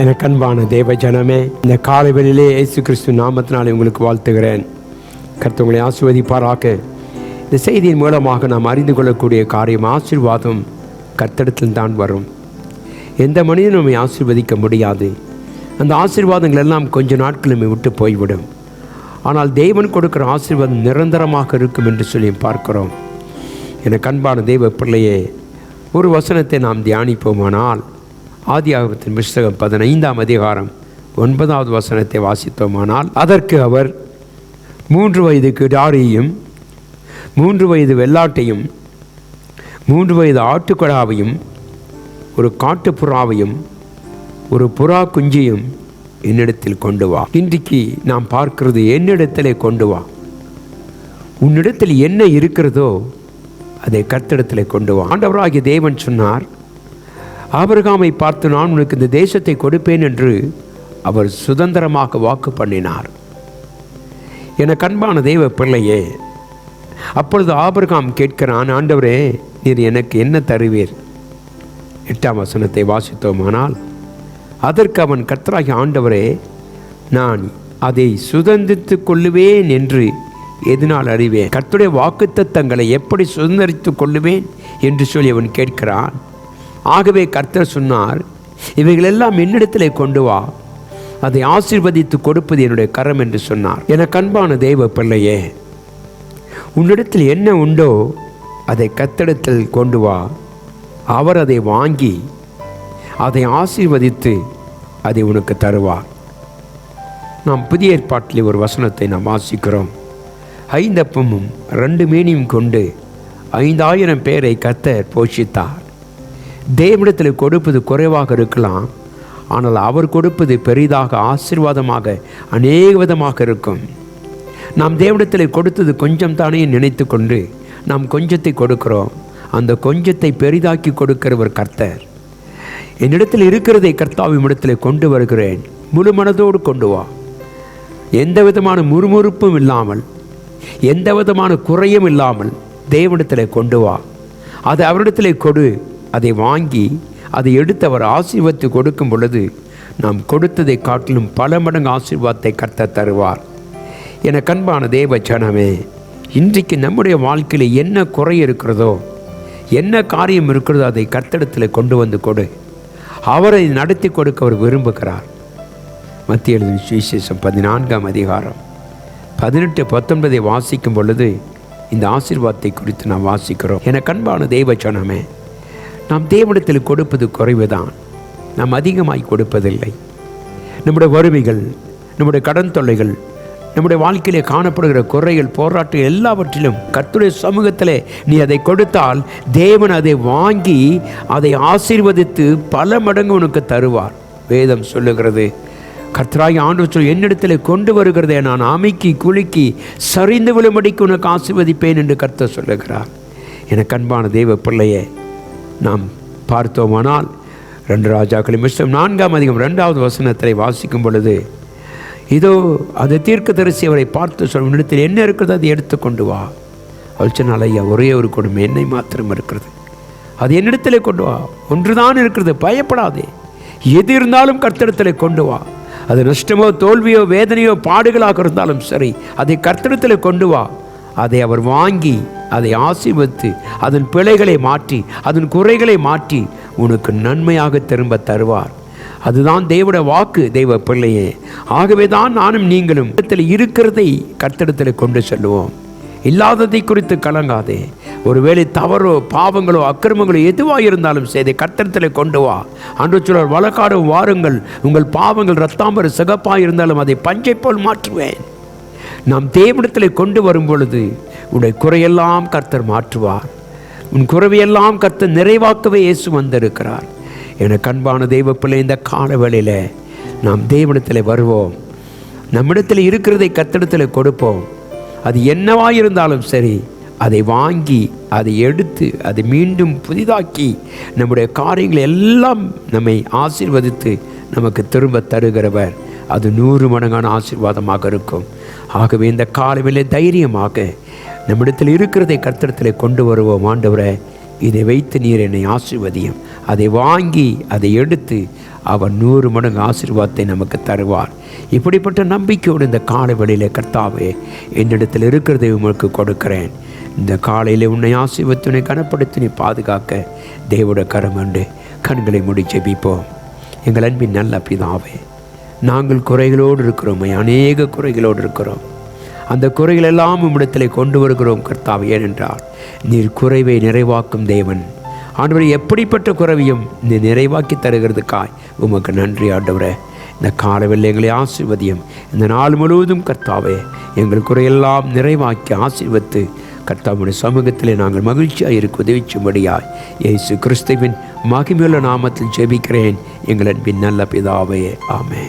எனக்கு அன்பான தேவ ஜனமே இந்த காலை இயேசு கிறிஸ்து நாமத்தினாலே உங்களுக்கு வாழ்த்துகிறேன். கருத்தவங்களை ஆசிர்வதிப்பாராக. இந்த செய்தியின் மூலமாக நாம் அறிந்து கொள்ளக்கூடிய காரியம் ஆசீர்வாதம் கர்த்தடத்தில் தான் வரும். எந்த மனிதனும் நம்மை ஆசீர்வதிக்க முடியாது. அந்த ஆசீர்வாதங்கள் எல்லாம் கொஞ்ச நாட்கள் நம்மை விட்டு போய்விடும். ஆனால் தேவன் கொடுக்கிற ஆசீர்வாதம் நிரந்தரமாக இருக்கும் என்று சொல்லி பார்க்கிறோம். எனக்கு அன்பான தேவ பிள்ளையே ஒரு வசனத்தை நாம் தியானிப்போமானால் ஆதியாகமத்தின் புஸ்தகம் பதினைந்தாம் அதிகாரம் ஒன்பதாவது வசனத்தை வாசித்தோமானால் அதற்கு அவர் மூன்று வயது கிடாரியையும் மூன்று வயது வெள்ளாட்டையும் மூன்று வயது ஆட்டுக்கடாவையும் ஒரு காட்டுப்புறாவையும் ஒரு புறா குஞ்சியும் என்னிடத்தில் கொண்டு வா. இன்றைக்கு நாம் பார்க்கிறது என்னிடத்திலே கொண்டு வா. உன்னிடத்தில் என்ன இருக்கிறதோ அதை கர்த்திடத்தில் கொண்டு வா. ஆண்டவராகிய தேவன் சொன்னார் ஆபிரகாமை பார்த்து நான் உனக்கு இந்த தேசத்தை கொடுப்பேன் என்று அவர் சுதந்திரமாக வாக்கு பண்ணினார். என கண்பான தெய்வ பிள்ளையே அப்பொழுது ஆபிரகாம் கேட்கிறான் ஆண்டவரே நீர் எனக்கு என்ன தருவீர்? எட்டாம் வசனத்தை வாசித்தோமானால் அதற்கு அவன் கர்த்தராகி ஆண்டவரே நான் அதை சுதந்திரித்துக் கொள்ளுவேன் என்று எதனால் அறிவேன். கர்த்துடைய வாக்குத்தத்தங்களை எப்படி சுதந்திரித்துக் கொள்ளுவேன்? என்று சொல்லி அவன் கேட்கிறான். ஆகவே கர்த்தர் சொன்னார் இவைகளெல்லாம் என்னிடத்திலே கொண்டு வா. அதை ஆசீர்வதித்து கொடுப்பது என்னுடைய கரம் என்று சொன்னார். என கண்பான தெய்வ பிள்ளையே உன்னிடத்தில் என்ன உண்டோ அதை கத்தடத்தில் கொண்டு வா. அவர் அதை வாங்கி அதை ஆசீர்வதித்து அதை உனக்கு தருவார். நாம் புதிய ஏற்பாட்டில் ஒரு வசனத்தை நாம் வாசிக்கிறோம். ஐந்தப்பமும் ரெண்டு மீனியும் கொண்டு ஐந்தாயிரம் பேரை கத்தர் போஷித்தார். தேவனிடத்தில் கொடுப்பது குறைவாக இருக்கலாம். ஆனால் அவர் கொடுப்பது பெரிதாக ஆசீர்வாதமாக அநேக விதமாக இருக்கும். நாம் தேவனிடத்தில் கொடுத்தது கொஞ்சம் தானே நினைத்து கொண்டு நாம் கொஞ்சத்தை கொடுக்கிறோம். அந்த கொஞ்சத்தை பெரிதாக்கி கொடுக்கிறவர் கர்த்தர். என்னிடத்தில் இருக்கிறதை கர்த்தாவின் இடத்தில் கொண்டு வருகிறேன். முழு மனதோடு கொண்டு வா. எந்த விதமான முறுமுறுப்பும் இல்லாமல் எந்த விதமான குறையும் இல்லாமல் தேவனிடத்தில் கொண்டு வா. அதை அவரிடத்திலே கொடு. அதை வாங்கி அதை எடுத்து அவர் ஆசீர்வத்து கொடுக்கும் பொழுது நாம் கொடுத்ததை காட்டிலும் பல மடங்கு ஆசீர்வாதத்தை கர்த்த தருவார். என கண்பான தேவ ஜனமே இன்றைக்கு நம்முடைய வாழ்க்கையில் என்ன குறை இருக்கிறதோ என்ன காரியம் இருக்கிறதோ அதை கர்த்தடத்தில் கொண்டு வந்து கொடு. அவரை நடத்தி கொடுக்க அவர் விரும்புகிறார். மத்திய எழுதும் சுவிசேஷம் பதினான்காம் அதிகாரம். பதினெட்டு பத்தொன்பதை வாசிக்கும் பொழுது இந்த ஆசீர்வாதத்தை குறித்து நாம் வாசிக்கிறோம். என கண்பான தெய்வ நாம் தேவனிடத்தில் கொடுப்பது குறைவுதான். நாம் அதிகமாய் கொடுப்பதில்லை. நம்முடைய வறுமைகள் நம்முடைய கடன் தொல்லைகள் நம்முடைய வாழ்க்கையிலே காணப்படுகிற குறைகள் போராட்டம் எல்லாவற்றிலும் கத்துடைய சமூகத்தில் நீ அதை கொடுத்தால் தேவன் அதை வாங்கி அதை ஆசீர்வதித்து பல மடங்கு உனக்கு தருவார். வேதம் சொல்லுகிறது கர்த்தராகி ஆண்டு சொல் என்னிடத்தில் கொண்டு வருகிறதே நான் அமைக்கி குலுக்கி சரிந்து விழும்படிக்கு உனக்கு ஆசீர்வதிப்பேன் என்று கர்த்தர் சொல்லுகிறார். எனக்கு அன்பான தெய்வ பிள்ளையே நாம் பார்த்தோமானால் ரெண்டு ராஜாக்களின் புஸ்தகம் நான்காம் அதிகம் ரெண்டாவது வசனத்தை வாசிக்கும் பொழுது இதோ அது தீர்க்க தரிசி அவரை பார்த்து சொல்லும் இடத்தில் என்ன இருக்கிறது அதை எடுத்துக்கொண்டு வா. அவள் சொன்னால் ஐயா ஒரே ஒரு கொடுமை என்னை மாத்திரம் இருக்கிறது. அது என்னிடத்தில் கொண்டு வா. ஒன்றுதான் இருக்கிறது பயப்படாதே. எது இருந்தாலும் கர்த்தடத்தில் கொண்டு வா. அது நஷ்டமோ தோல்வியோ வேதனையோ பாடுகளாக இருந்தாலும் சரி அதை கர்த்தடத்தில் கொண்டு வா. அதை அவர் வாங்கி அதை ஆசீர்வத்து அதன் பிழைகளை மாற்றி அதன் குறைகளை மாற்றி உனக்கு நன்மையாக திரும்ப தருவார். அதுதான் தேவட வாக்கு தெய்வ பிள்ளையே. ஆகவே தான் நானும் நீங்களும் இடத்தில் இருக்கிறதை கர்த்தடத்தில் கொண்டு செல்லுவோம். இல்லாததை குறித்து கலங்காதே. ஒருவேளை தவறோ பாவங்களோ அக்கிரமங்களோ எதுவாக இருந்தாலும் சரி கட்டத்தில் கொண்டு வா. அன்று சிலர் வழக்காடும் வாருங்கள் உங்கள் பாவங்கள் ரத்தாம்பர சிகப்பாக இருந்தாலும் அதை பஞ்சை போல் மாற்றுவேன். நாம் தேவனிடத்தில் கொண்டு வரும் பொழுது உன்னுடைய குறையெல்லாம் கர்த்தர் மாற்றுவார். உன் குறைவையெல்லாம் கர்த்தர் நிறைவாக்கவே இயேசு வந்திருக்கிறார். என கண்பான தெய்வப்பிள்ளை இந்த காலவெளியில் நாம் தேவனத்தில் வருவோம். நம்மிடத்தில் இருக்கிறதை கத்திடத்தில் கொடுப்போம். அது என்னவாக இருந்தாலும் சரி அதை வாங்கி அதை எடுத்து அதை மீண்டும் புதிதாக்கி நம்முடைய காரியங்களை எல்லாம் நம்மை ஆசீர்வதித்து நமக்கு திரும்ப தருகிறவர். அது நூறு மடங்கான ஆசீர்வாதமாக இருக்கும். ஆகவே இந்த காலவிலே தைரியமாக நம்மிடத்தில் இருக்கிறதை கர்த்தரத்தில் கொண்டு வருவோம். ஆண்டவரை இதை வைத்து நீர் என்னை ஆசிர்வதியும். அதை வாங்கி அதை எடுத்து அவர் நூறு மடங்கு ஆசீர்வாதத்தை நமக்கு தருவார். இப்படிப்பட்ட நம்பிக்கையோடு இந்த காலை வழியில் கர்த்தாவே என்னிடத்தில் இருக்கிறதை உங்களுக்கு கொடுக்கிறேன். இந்த காலையில் உன்னை ஆசீர்வத்தினை உன்னை கனப்படுத்தி நீ பாதுகாக்க தேவோட கரம் உண்டு. கண்களை மூடி ஜெபிப்போம். எங்கள் அன்பின் நல்ல பிதாவே நாங்கள் குறைகளோடு இருக்கிறோமே. அநேக குறைகளோடு இருக்கிறோம். அந்த குறைகள் எல்லாம் உம்மிடத்தில் கொண்டு வருகிறோம் கர்த்தாவே ஏனென்றால் நீர் குறைவை நிறைவாக்கும் தேவன். ஆண்டவரை எப்படிப்பட்ட குறைவையும் நீ நிறைவாக்கி தருகிறதுக்காய் உமக்கு நன்றி ஆண்டவரே. இந்த காலவில் எங்களை ஆசீர்வதியும். இந்த நாள் முழுவதும் கர்த்தாவே எங்கள் குறையெல்லாம் நிறைவாக்கி ஆசீர்வத்து கர்த்தாவுடைய சமூகத்திலே நாங்கள் மகிழ்ச்சியாக இருக்க உதவிச்சும்படியாய் இயேசு கிறிஸ்துவின் மகிமையுள்ள நாமத்தில் ஜெபிக்கிறேன். எங்கள் அன்பின் நல்ல பிதாவே ஆமே